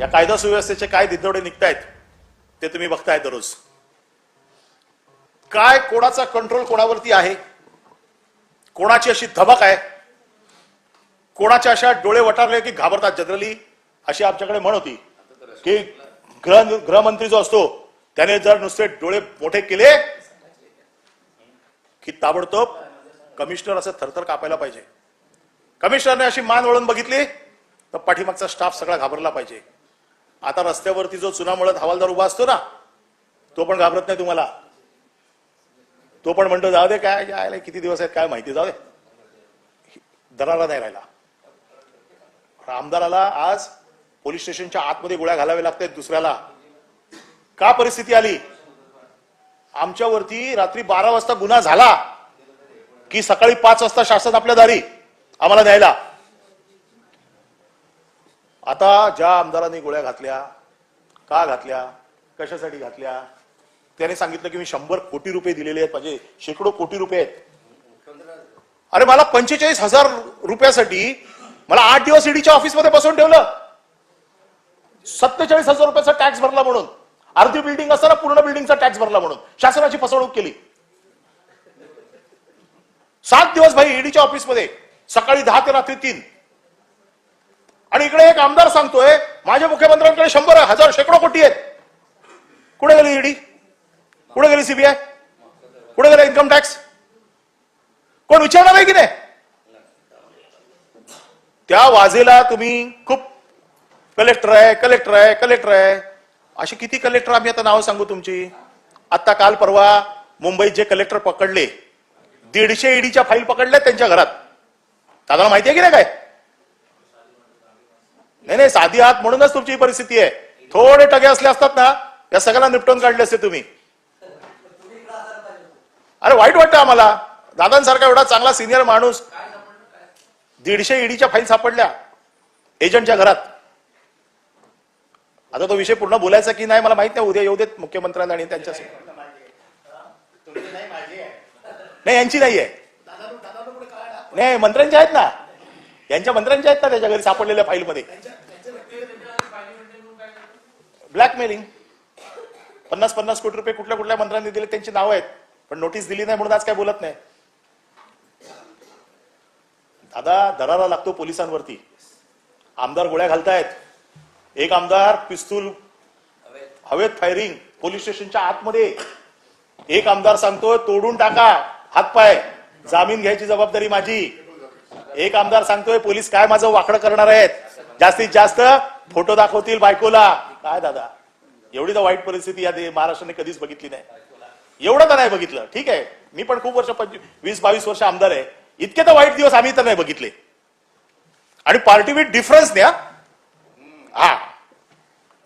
या कायदा सुव्यवस्थेचे काय दिदोडे निघतायत ते तुम्ही बघताय दररोज. काय कोणाचा कंट्रोल कोणावरती आहे? कोणाची अशी धमक आहे? कोणाच्या अशा डोळे वटारले की घाबरतात जनरली? अशी आमच्याकडे म्हण होती की गृह गृहमंत्री जो असतो त्याने जर नुसते डोळे मोठे केले की ताबडतोब कमिशनर असं थरथर कापायला पाहिजे. कमिशनरने अशी मान वळून बघितली तर पाठीमागचा स्टाफ सगळा घाबरला पाहिजे. आता रस्त्यावरती जो चुनामुळत हवालदार उभा असतो ना तो पण घाबरत नाही तुम्हाला? तो पण म्हणतो जाऊ दे काय यायला किती दिवस आहेत काय माहिती जाऊ दे. दरारा नाही राहिला. आमदाराला आज पोलीस स्टेशनच्या आतमध्ये गोळ्या घालाव्या लागतात दुसऱ्याला. का परिस्थिती आली? आमच्यावरती रात्री बारा वाजता गुन्हा झाला की सकाळी पाच वाजता शासन आपल्या दारी आम्हाला न्यायला. आता ज्या आमदारांनी गोळ्या घातल्या का घातल्या कशासाठी घातल्या त्याने सांगितलं की मी शंभर कोटी रुपये दिलेले आहेत माझे शेकडो कोटी रुपये आहेत. अरे मला पंचेचाळीस हजार रुपयासाठी मला आठ दिवस ईडीच्या ऑफिसमध्ये बसवून ठेवलं. सत्तेचाळीस हजार रुपयाचा टॅक्स भरला म्हणून. अर्धी बिल्डिंग असताना पूर्ण बिल्डिंगचा टॅक्स भरला म्हणून. शासनाची फसवणूक केली. सात दिवस भाई ईडीच्या ऑफिसमध्ये. सकाळी दहा ते रात्री तीन. आणि इकडे एक आमदार सांगतोय माझ्या मुख्यमंत्र्यांकडे शंभर हजार शेकडो कोटी आहेत. कुठे गेली ईडी? कुठे गेली सीबीआय कुठे गेला इन्कम टॅक्स कोण विचारणार आहे की नाही? त्या वाजेला तुम्ही खूप कलेक्टर आहे कलेक्टर आहे कलेक्टर आहे. अशी किती कलेक्टर आम्ही आता नावं सांगू तुमची? आता काल परवा मुंबईत जे कलेक्टर पकडले दीडशे ईडीच्या फाईल पकडल्या त्यांच्या घरात. दादाला माहिती आहे की नाही काय? नाही नाही साधी हात म्हणूनच तुमची परिस्थिती आहे. थोडे टगे असले असतात ना या सगळ्यांना निपटून काढले असते तुम्ही. अरे वाईट वाटतं आम्हाला. दादांसारखा एवढा चांगला सिनियर माणूस दीडशे ईडीच्या फाईल सापडल्या एजंटच्या घरात. आता तो विषय पूर्ण बोलायचा की नाही मला माहीत नाही. उद्या येऊ देत मुख्यमंत्र्यांना आणि त्यांच्या नाही यांची नाहीये. नाही मंत्र्यांच्या आहेत ना. यांच्या मंत्र्यांच्या आहेत ना त्याच्या घरी सापडलेल्या फाईलमध्ये? ब्लॅकमेलिंग पन्नास पन्नास कोटी रुपये कुठल्या कुठल्या मंत्र्यांनी दिले त्यांची नावं आहेत. पण नोटीस दिली नाही म्हणून आज काय बोलत नाही. दादा दरारा लागतो पोलिसांवरती. आमदार गोळ्या घालतायत. एक आमदार पिस्तूल हवेत फायरिंग पोलीस स्टेशनच्या आतमध्ये. एक आमदार सांगतोय तोडून टाका हातपाय. जामीन घ्यायची जबाबदारी माझी. एक आमदार सांगतोय पोलीस काय माझं वाकडं करणार आहेत? जास्तीत जास्त फोटो दाखवतील बायकोला. काय दादा? एवढी तर वाईट परिस्थिती या महाराष्ट्राने कधीच बघितली नाही. एवढं तर नाही बघितलं. ठीक आहे. मी पण खूप वर्ष पंचवीस वीस बावीस वर्ष आमदार आहे. इतके तर वाईट दिवस आम्ही तर नाही बघितले. आणि पार्टी विथ डिफरन्स द्या हा?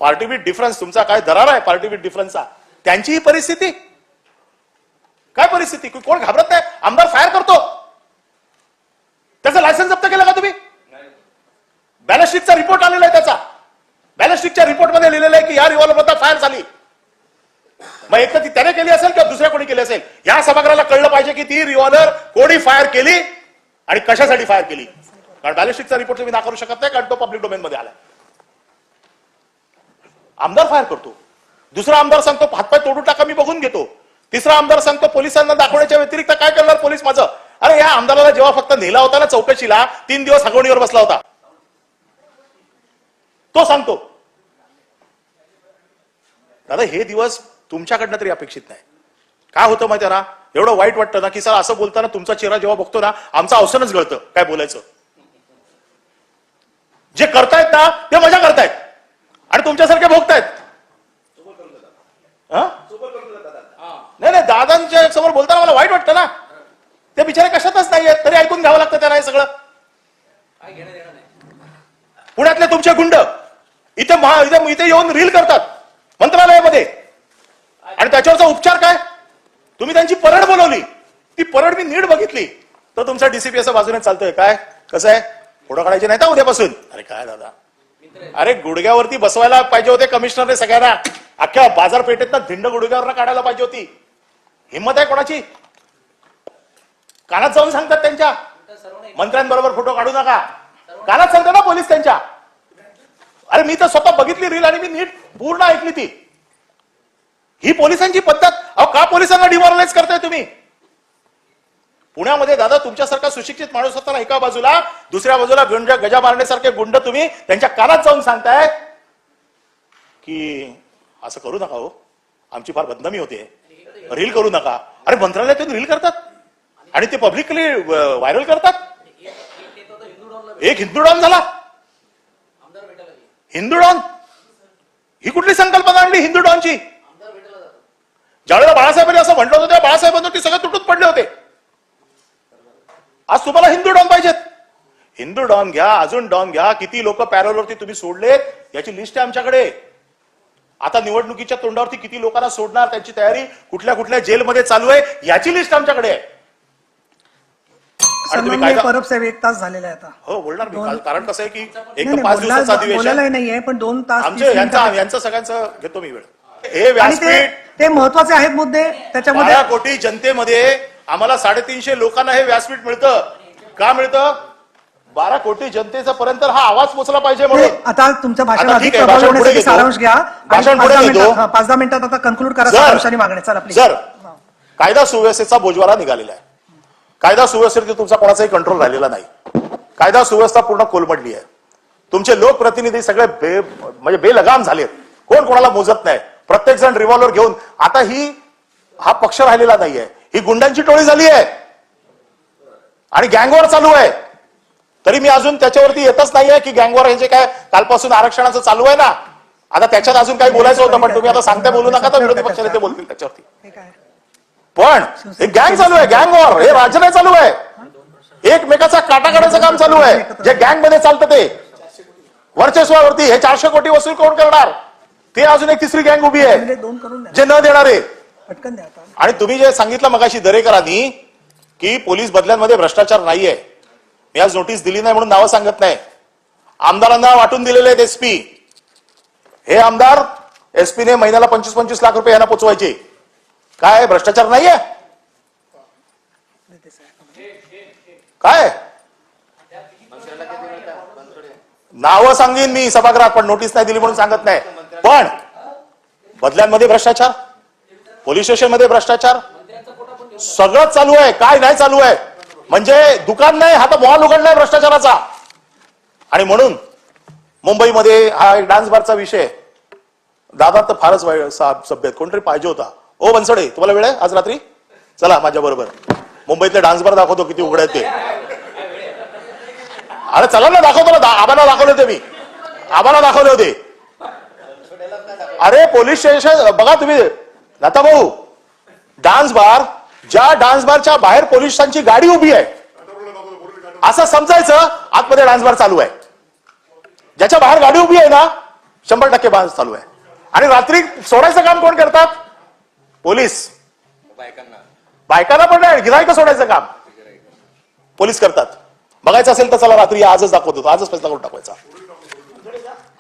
पार्टी विथ डिफरन्स तुमचा काय दरार आहे? पार्टी विथ डिफरन्सचा. त्यांची ही परिस्थिती. काय परिस्थिती? कोण घाबरत नाही? आमदार फायर करतो त्याचं लायसन्स जप्त केलं का तुम्ही बॅलिस्टिकचा रिपोर्ट आलेला आहे त्याचा. बॅलिस्टिकच्या रिपोर्टमध्ये लिहिलेलं आहे की या रिव्हॉल्वर फायर झाली. मग एक तर ती त्याने केली असेल किंवा दुसऱ्या कोणी केली असेल? या सभागृहाला कळलं पाहिजे की ती रिव्हॉल्वर कोणी फायर केली आणि कशासाठी फायर केली? कारण बॅलिस्टिकचा रिपोर्ट तुम्ही नाकारू शकत नाही कारण तो पब्लिक डोमेन मध्ये आला आमदार फायर करतो. दुसरा आमदार सांगतो हातपाय तोडून टाका मी बघून घेतो. तिसरा आमदार सांगतो पोलिसांना दाखवण्याच्या व्यतिरिक्त काय करणार पोलीस माझं? अरे या आमदाराला जेव्हा फक्त नेला होता ना चौकशीला तीन दिवस हगवणीवर बसला होता. तो सांगतो. दादा हे दिवस तुमच्याकडनं तरी अपेक्षित नाही. काय होतं माहिती ना? एवढं वाईट वाटतं ना की सर असं बोलताना तुमचा चेहरा जेव्हा बघतो ना आमचं अवसरच गळतं काय बोलायचं? जे करतायत ना ते मजा करतायत. आणि तुमच्यासारखे भोगतायत. हा? नाही नाही दादांच्या समोर बोलताना मला वाईट वाटतं ना. ते बिचारे कशातच नाहीयेत तरी ऐकून घ्यावं लागतं त्यांना हे सगळं. पुण्यातले तुमचे गुंड. इथे महा इथे इथे येऊन रील करतात मंत्रालयामध्ये. आणि त्याच्यावरचा उपचार काय? तुम्ही त्यांची परड बोलवली. ती परड मी नीट बघितली. तर तुमचा डीसीपी असं बाजूने चालतोय. काय? कसं आहे? फोटो काढायचे नाही का उद्यापासून? अरे काय दादा? अरे गुडघ्यावरती बसवायला पाहिजे होते कमिशनरने सगळ्यांना. अख्ख्या बाजारपेठेत धिंड गुडघ्यावर काढायला पाहिजे होती. हिंमत आहे कोणाची? कानात जाऊन सांगतात त्यांच्या. मंत्र्यांबरोबर फोटो काढू नका. कानात सांगतात ना पोलीस त्यांच्या. अरे मी तर स्वतः बघितली रील आणि मी नीट पूर्ण ऐकली ती. ही पोलिसांची पद्धत अहो का पोलिसांना डिमॉरलाइज करताय तुम्ही? पुण्यामध्ये दादा तुमच्यासारखा सुशिक्षित माणूस असताना एका बाजूला दुसऱ्या बाजूला गुंड गजा मारण्यासारखे गुंड तुम्ही त्यांच्या कानात जाऊन सांगताय की असं करू नका हो. आमची फार बदनामी होते. रील करू नका. अरे मंत्रालयातून रील करतात. आणि ते पब्लिकली व्हायरल करतात. एक हिंदू डॉन झाला. हिंदू डॉन ही कुठली संकल्पना आणली हिंदू डॉनची ज्यावेळेला बाळासाहेबांनी असं म्हटलं होतं त्या बाळासाहेबांवर ते सगळे तुटून पडले होते. आज तुम्हाला हिंदू डॉन पाहिजेत. हिंदू डॉन घ्या अजून डॉन घ्या किती लोक पॅरोलवरती तुम्ही सोडले याची लिस्ट आहे आमच्याकडे. आता निवडणुकीच्या तोंडावरती किती लोकांना सोडणार त्यांची तयारी कुठल्या कुठल्या जेलमध्ये चालू आहे याची लिस्ट आमच्याकडे आहे. आणि तुम्ही सन्माननीय कायदा परब साहेब एक तास झालेला आहे आता. हो बोलणार मी. काल- कारण कसं आहे की नाही, एक नाही, पाच बोलला- दिवसाचं अधिवेशन. बोलायलाही नाहीये पण दोन तास आमचे तीस यांचा मिनिटं- यांचं सगळ्यांचं घेतो मी वेळ. हे आणि ते व्यासपीठ ते महत्त्वाचे आहेत मुद्दे. त्याच्यामध्ये बारा कोटी जनतेमध्ये आम्हाला साडेतीनशे लोकांना हे व्यासपीठ मिळतं. का मिळतं? बारा कोटी जनतेचा पर्यंत हा आवाज पोचला पाहिजे म्हणून. ते आता तुमचं भाषण आता अधिक ठीक आहे, प्रभावी भाषण पुढे होण्यासाठी घेतो. सारांश घ्या. आणि भाषण पाच पुढे दहा घेतो. मिनिटात हा, पाच दहा मिनिटात आता कन्क्लूड करा जर- सारांशाने मागणे चला प्लीज जर कायदा सुव्यवस्थेचा बोजवारा निघालेला आहे. कायदा सुव्यवस्थेवरती तुमचा कोणाचाही कंट्रोल राहिलेला नाही. कायदा सुव्यवस्था पूर्ण कोलमडली आहे. तुमचे लोकप्रतिनिधी सगळे बे म्हणजे बेलगाम झालेत. कोण कोणाला मोजत नाही. प्रत्येक जण रिव्हॉल्वर घेऊन आता ही हा पक्ष राहिलेला नाहीये. ही गुंडांची टोळी झाली आहे. आणि गँगवॉर चालू आहे. तरी मी अजून त्याच्यावरती येतच नाहीये की गँगवॉर हे जे काय कालपासून आरक्षणाचं चालू आहे ना आता त्याच्यात अजून काही बोलायचं होतं पण तुम्ही आता सांगता बोलू नका तर विरोधी पक्षाने ते बोलतील त्याच्यावरती. पण हे गँग चालू आहे गँग वॉर हे राज्य नाही चालू आहे. एकमेकाचा काटा काढायचं काम चालू आहे. जे गँगमध्ये चालतं ते. वर्चस्वावरती हे चारशे कोटी वसूल कोण करणार? ते अजून एक तिसरी गँग उभी आहे. म्हणजे जे न देणारे. आणि तुम्ही जे सांगितलं मगाशी दरेकरांनी की पोलीस बदल्यांमध्ये भ्रष्टाचार नाहीये. मी आज नोटीस दिली नाही म्हणून नावं सांगत नाही. आमदारांना वाटून दिलेले आहेत एसपी हे आमदार एसपीने महिन्याला पंचवीस पंचवीस लाख रुपये यांना पोचवायचे. काय भ्रष्टाचार नाहीये? काय? नावं सांगेन मी सभागृहात पण नोटीस नाही दिली म्हणून सांगत नाही. पण बदल्यांमध्ये भ्रष्टाचार पोलीस स्टेशनमध्ये भ्रष्टाचार सगळं चालू आहे. काय नाही चालू आहे? म्हणजे दुकान नाही हा तर मॉल उघडलाय भ्रष्टाचाराचा. आणि म्हणून मुंबईमध्ये हा एक डान्स बारचा विषय दादा तर फारच वाईट सभ्य कोणतरी पाहिजे होता. ओ बनसोडे तुम्हाला वेळ आहे? आज रात्री? चला माझ्या बरोबर. मुंबईतले डान्स बार दाखवतो किती उघड आहेत ते. अरे चला ना दाखवतो ना दा- आबांना दाखवले होते मी. आबांना दाखवले होते. अरे पोलीस स्टेशन बघा तुम्ही. लता भाऊ डान्स बार ज्या डान्स बारच्या बाहेर पोलिसांची गाडी उभी आहे असं समजायचं आतमध्ये डान्स बार चालू आहे. ज्याच्या बाहेर गाडी उभी आहे ना शंभर टक्के डान्स चालू आहे. आणि रात्री सोडायचं काम कोण करतात? पोलीस. बायकांना. पण नाही गिरायक सोडायचं काम. पोलीस करतात. बघायचं असेल तर चला रात्री आजच दाखवतो आजच पैसा करून टाकवायचा.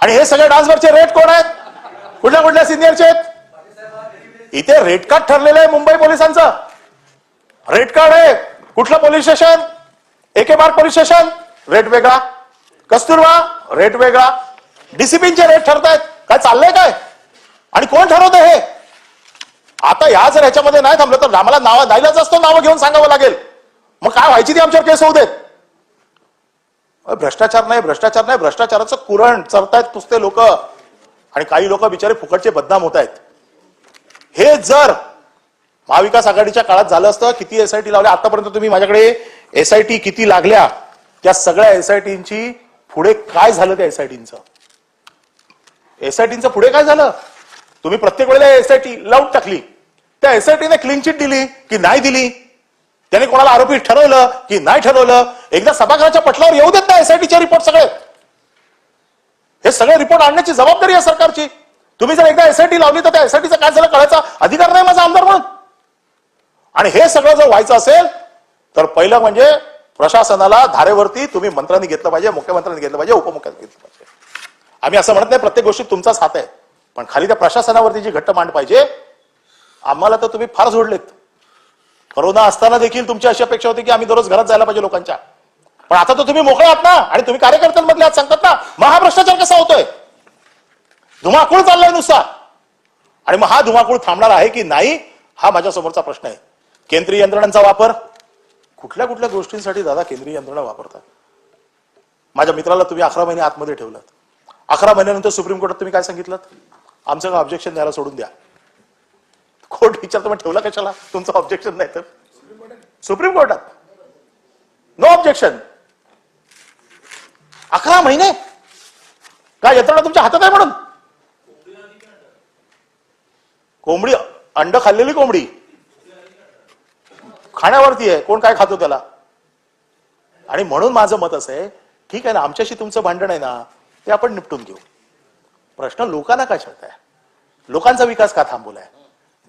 आणि हे सगळे डान्सवरचे रेट कोण आहेत? कुठल्या कुठल्या सिनियरचे आहेत? इथे रेट कार्ड ठरलेलं आहे मुंबई पोलिसांचं. रेट कार्ड आहे. कुठलं पोलीस स्टेशन? एके मार्ग पोलीस स्टेशन. रेट वेगळा. कस्तुरबा रेट वेगळा. डिसिप्लिनचे रेट ठरतायत. काय चाललंय काय? आणि कोण ठरवतं हे? आता या जर ह्याच्यामध्ये नाही थांबलं तर आम्हाला नाव द्यायलाच असतो नावं घेऊन सांगावं लागेल. मग काय व्हायची ती आमच्यावर केस होऊ देत? भ्रष्टाचार नाही भ्रष्टाचार नाही भ्रष्टाचाराचं कुरण चरतायत पुसते लोक. आणि काही लोक बिचारे फुकटचे बदनाम होत आहेत हे जर महाविकास आघाडीच्या काळात झालं असतं किती एसआयटी लावल्या आतापर्यंत तुम्ही माझ्याकडे एसआयटी किती लागल्या त्या सगळ्या एसआयटींची पुढे काय झालं त्या एसआयटींचं एसआयटींचं पुढे काय झालं? तुम्ही प्रत्येक वेळेला एसआयटी लावून टाकली. त्या एसआयटीने क्लीन चिट दिली की नाही दिली? त्याने कोणाला आरोपी ठरवलं की नाही ठरवलं? एकदा सभागृहाच्या पटलावर येऊ देत ना एसआयटीचे रिपोर्ट सगळे. हे सगळे रिपोर्ट आणण्याची जबाबदारी आहे सरकारची. तुम्ही जर एकदा एसआयटी लावली तर त्या एसआयटीचं काय झालं? कळायचा अधिकार नाही माझा आमदार म्हणून. आणि हे सगळं जर व्हायचं असेल तर पहिलं म्हणजे प्रशासनाला धारेवरती तुम्ही मंत्र्यांनी घेतलं पाहिजे मुख्यमंत्र्यांनी घेतलं पाहिजे उपमुख्यमंत्र्यांनी घेतलं पाहिजे. आम्ही असं म्हणत नाही प्रत्येक गोष्टीत तुमचाच हात आहे. पण खाली त्या प्रशासनावरती जी घट्ट मांड पाहिजे आम्हाला तर तुम्ही फार जोडलेत. करोना असताना देखील तुमची अशी अपेक्षा होती की आम्ही दररोज घरात जायला पाहिजे लोकांच्या. पण आता तर तुम्ही मोकळे आहात ना आणि तुम्ही कार्यकर्त्यांमधले आज सांगतात ना महाभ्रष्टाचार कसा होतोय? धुमाकूळ चाललाय नुसता. आणि मग हा धुमाकूळ थांबणार आहे की नाही हा माझ्या समोरचा प्रश्न आहे. केंद्रीय यंत्रणांचा वापर. कुठल्या कुठल्या गोष्टींसाठी दादा केंद्रीय यंत्रणा वापरतात? माझ्या मित्राला तुम्ही अकरा महिने आतमध्ये ठेवलं अकरा महिन्यानंतर सुप्रीम कोर्टात तुम्ही काय सांगितलं? आमचं ऑब्जेक्शन द्यायला सोडून द्या. कोर्ट विचारतो मग ठेवला कशाला? तुमचं ऑब्जेक्शन नाही तर. सुप्रीम कोर्टात नो ऑब्जेक्शन अकरा महिने. काय यंत्रणा तुमच्या हातात आहे म्हणून? कोंबडी अंड खाल्लेली कोंबडी. खाण्यावरती आहे. कोण काय खातो त्याला? आणि म्हणून माझं मत असं आहे ठीक आहे ना आमच्याशी तुमचं भांडण आहे ना ते आपण निपटून घेऊ. प्रश्न लोकांना का छळताय लोकांचा विकास का थांबवलाय?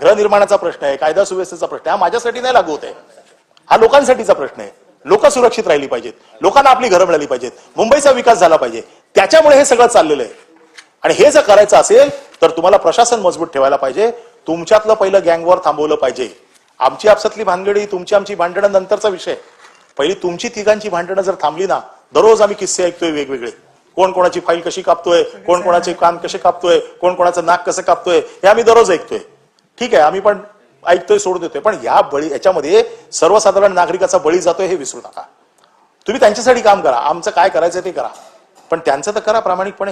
गृहनिर्माणाचा प्रश्न आहे कायदा सुव्यवस्थेचा प्रश्न आहे हा माझ्यासाठी नाही लागू होत आहे. हा लोकांसाठीचा प्रश्न आहे. लोक सुरक्षित राहिली पाहिजेत. लोकांना आपली घरं मिळाली पाहिजेत. मुंबईचा विकास झाला पाहिजे. त्याच्यामुळे हे सगळं चाललेलं आहे. आणि हे जर करायचं असेल तर तुम्हाला प्रशासन मजबूत ठेवायला पाहिजे. तुमच्यातलं पहिलं गँगवर थांबवलं पाहिजे. आमची आपसातली भानगडी तुमची आमची भांडणं नंतरचा विषय. पहिली तुमची तिघांची भांडणं जर थांबली ना दररोज आम्ही किस्से ऐकतोय वेगवेगळे. कोण कोणाची फाईल कशी कापतोय कोण कोणाचे कान कसे कापतोय कोण कोणाचं नाक कसं कापतोय हे आम्ही दररोज ऐकतोय. ठीक आहे आम्ही पण ऐकतोय सोडून देतोय पण या बळी याच्यामध्ये सर्वसाधारण नागरिकाचा बळी जातोय हे विसरू नका. तुम्ही त्यांच्यासाठी काम करा आमचं काय करायचं ते करा. पण त्यांचं तर करा प्रामाणिकपणे.